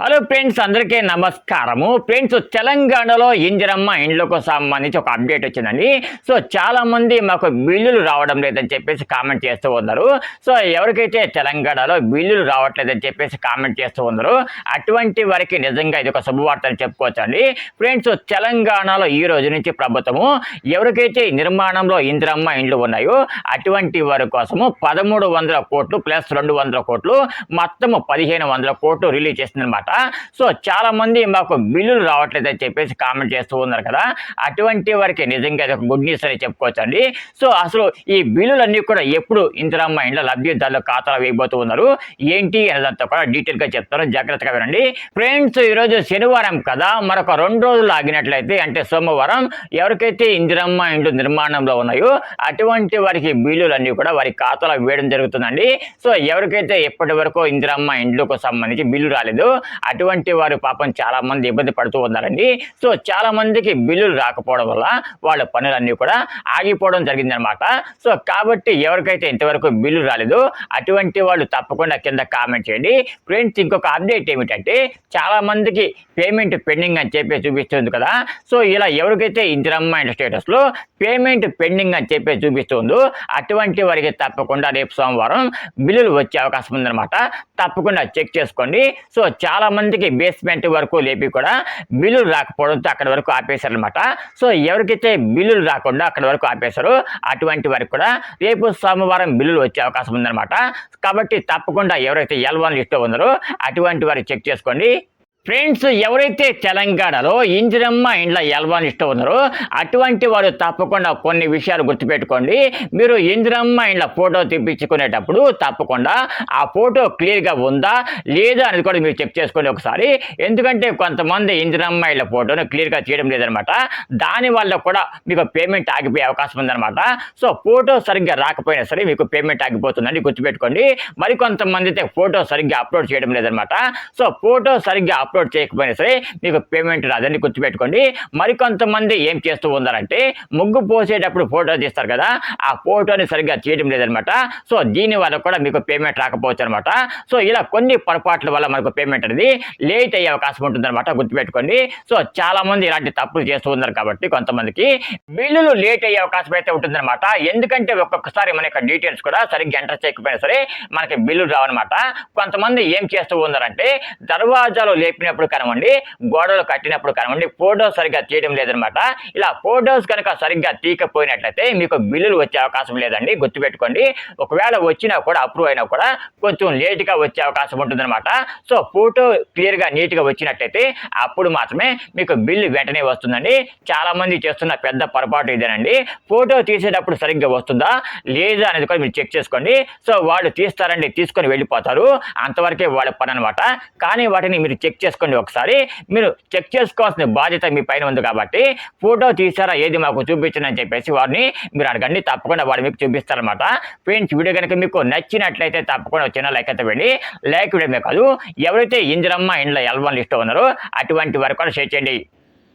Hello friends అందరికీ నమస్కారము. Friends తెలంగాణలో ఇందిరమ్మ ఇండ్లకు సంబంధించి ఒక అప్డేట్ వచ్చిందండి. సో చాలామంది మాకు బిల్లులు రావడం లేదని చెప్పేసి కామెంట్ చేస్తూ ఉన్నారు. సో ఎవరికైతే తెలంగాణలో బిల్లులు రావట్లేదని చెప్పేసి కామెంట్ చేస్తూ ఉన్నారు అటువంటి వారికి నిజంగా ఇది ఒక శుభవార్త అని చెప్పుకోవచ్చు అండి ఫ్రెండ్స్ తెలంగాణలో ఈ రోజు నుంచి ప్రభుత్వము ఎవరికైతే నిర్మాణంలో ఇందిరమ్మ ఇండ్లు ఉన్నాయో అటువంటి వారి కోసము పదమూడు వందల కోట్లు ప్లస్ రెండు వందల కోట్లు మొత్తము పదిహేను వందల కోట్లు రిలీజ్ చేసిందనమాట సో చాలా మంది మాకు బిల్లులు రావట్లేదు అని చెప్పేసి కామెంట్ చేస్తూ ఉన్నారు కదా? అటువంటి వారికి నిజంగా ఇది ఒక గుడ్ న్యూస్ అని చెప్పుకోవచ్చు అండి సో అసలు ఈ బిల్లులన్నీ కూడా ఎప్పుడు ఇందిరమ్మ ఇండ్ల లబ్ధిదారుల ఖాతాలో వేయబోతూ ఉన్నారు? ఏంటి అనేదంతా కూడా డీటెయిల్గా చెప్తాను. జాగ్రత్తగా వినండి. ఫ్రెండ్స్ ఈరోజు శనివారం కదా? మరొక రెండు రోజులు ఆగినట్లయితే అంటే సోమవారం ఎవరికైతే ఇందిరమ్మ ఇండ్లు నిర్మాణంలో ఉన్నాయో అటువంటి వారికి బిల్లులన్నీ కూడా వారి ఖాతాలో వేయడం జరుగుతుందండి. సో ఎవరికైతే ఇప్పటి వరకు ఇందిరమ్మ ఇండ్లకు సంబంధించి బిల్లు రాలేదు అటువంటి వారు పాపం చాలా మంది ఇబ్బంది పడుతూ ఉన్నారండి. సో చాలా మందికి బిల్లులు రాకపోవడం వల్ల వాళ్ళ పనులన్నీ కూడా ఆగిపోవడం జరిగిందనమాట సో కాబట్టి ఎవరికైతే ఇంతవరకు బిల్లు రాలేదు అటువంటి వాళ్ళు తప్పకుండా కింద కామెంట్ చేయండి. ఫ్రెండ్స్ ఇంకొక అప్డేట్ ఏమిటంటే చాలా మందికి పేమెంట్ పెండింగ్ అని చెప్పి చూపిస్తుంది కదా. సో ఇలా ఎవరికైతే ఇందిరమ్మ ఇంటి స్టేటస్లో పేమెంట్ పెండింగ్ అని చెప్పి చూపిస్తుందో అటువంటి వారికి తప్పకుండా రేపు సోమవారం బిల్లులు వచ్చే అవకాశం ఉందన్నమాట. తప్పకుండా చెక్ చేసుకోండి. సో చాలా మందికి బేస్మెంట్ వరకు లేపి కూడా బిల్లులు రాకపోవడంతో అక్కడ వరకు ఆపేశారు అనమాట సో ఎవరికైతే బిల్లులు రాకుండా అక్కడ వరకు ఆపేశారు అటువంటి వారికి కూడా రేపు సోమవారం బిల్లులు వచ్చే అవకాశం ఉందన్నమాట. కాబట్టి తప్పకుండా ఎవరైతే ఎల్ వన్ లిస్ట్లో ఉన్నారో అటువంటి వారు చెక్ చేసుకోండి. ఫ్రెండ్స్ ఎవరైతే తెలంగాణలో ఇందిరమ్మ ఇండ్ల ఎల్వాన్ ఇష్టం ఉన్నారో అటువంటి వారు తప్పకుండా కొన్ని విషయాలు గుర్తుపెట్టుకోండి. మీరు ఇందిరమ్మ ఇండ్ల ఫోటో తెప్పించుకునేటప్పుడు తప్పకుండా ఆ ఫోటో క్లియర్గా ఉందా లేదా అనేది కూడా మీరు చెక్ చేసుకోండి ఒకసారి. ఎందుకంటే కొంతమంది ఇందిరమ్మ ఇండ్ల ఫోటోను క్లియర్గా తీయడం లేదనమాట. దాని వల్ల కూడా మీకు పేమెంట్ ఆగిపోయే అవకాశం ఉందన్నమాట సో ఫోటో సరిగ్గా రాకపోయినా సరే మీకు పేమెంట్ ఆగిపోతుందని గుర్తుపెట్టుకోండి. మరి కొంతమంది అయితే ఫోటో సరిగ్గా అప్లోడ్ చేయడం లేదనమాట. సో ఫోటో సరిగ్గా అప్లోడ్ చేయకపోయినా సరే మీకు పేమెంట్ రాదని గుర్తుపెట్టుకోండి. మరికొంతమంది ఏం చేస్తూ ఉన్నారంటే ముగ్గు పోసేటప్పుడు ఫోటో తీస్తారు కదా ఆ ఫోటోని సరిగ్గా తీయడం లేదనమాట. సో దీని వల్ల కూడా మీకు పేమెంట్ రాకపోవచ్చు అనమాట. సో ఇలా కొన్ని పొరపాట్ల వల్ల మనకు పేమెంట్ అనేది లేట్ అయ్యే అవకాశం ఉంటుందన్నమాట గుర్తుపెట్టుకోండి. సో చాలా మంది ఇలాంటి తప్పులు చేస్తూ ఉన్నారు కాబట్టి కొంతమందికి బిల్లులు లేట్ అయ్యే అవకాశం అయితే ఉంటుందన్నమాట ఎందుకంటే ఒక్కొక్కసారి మన యొక్క డీటెయిల్స్ కూడా సరిగ్గా ఎంటర్ చేయకపోయినా సరే మనకి బిల్లు రావన్నమాట కొంతమంది ఏం చేస్తూ ఉన్నారంటే దర్వాజాలు కట్టినప్పుడు కనవండి గోడలు కట్టినప్పుడు కనవండి ఫోటోస్ సరిగ్గా తీయడం లేదనమాట. ఇలా ఫోటోస్ కనుక సరిగ్గా తీయకపోయినట్లయితే మీకు బిల్లులు వచ్చే అవకాశం లేదండి. గుర్తుపెట్టుకోండి ఒకవేళ వచ్చినా కూడా అప్రూవ్ అయినా కూడా కొంచెం లేట్గా వచ్చే అవకాశం ఉంటుందన్నమాట సో ఫోటో క్లియర్గా నీట్గా వచ్చినట్లయితే అప్పుడు మాత్రమే మీకు బిల్లు వెంటనే వస్తుందండి. చాలా మంది చేస్తున్న పెద్ద పొరపాటు ఇదేనండి. ఫోటో తీసేటప్పుడు సరిగ్గా వస్తుందా లేదా అనేది కూడా మీరు చెక్ చేసుకోండి. సో వాళ్ళు తీస్తారండి తీసుకొని వెళ్ళిపోతారు. అంతవరకే వాళ్ళ పని అనమాట. కానీ వాటిని మీరు చెక్ చేసుకోండి ఒకసారి. మీరు చెక్ చేసుకోవాల్సిన బాధ్యత మీ పైన ఉంది కాబట్టి ఫోటో తీసారా ఏది మాకు చూపించండి అని చెప్పేసి వారిని మీరు అడగండి. తప్పకుండా వాడు మీకు చూపిస్తారనమాట ఫ్రెండ్స్ వీడియో కనుక మీకు నచ్చినట్లయితే తప్పకుండా చిన్న లైక్ అయితే వెళ్ళి లైక్ వీడియో కాదు ఎవరైతే ఇందిరమ్మ ఇండ్ల ఎల్వన్ లిస్ట్ ఉన్నారో అటువంటి వరకు కూడా షేర్ చేయండి.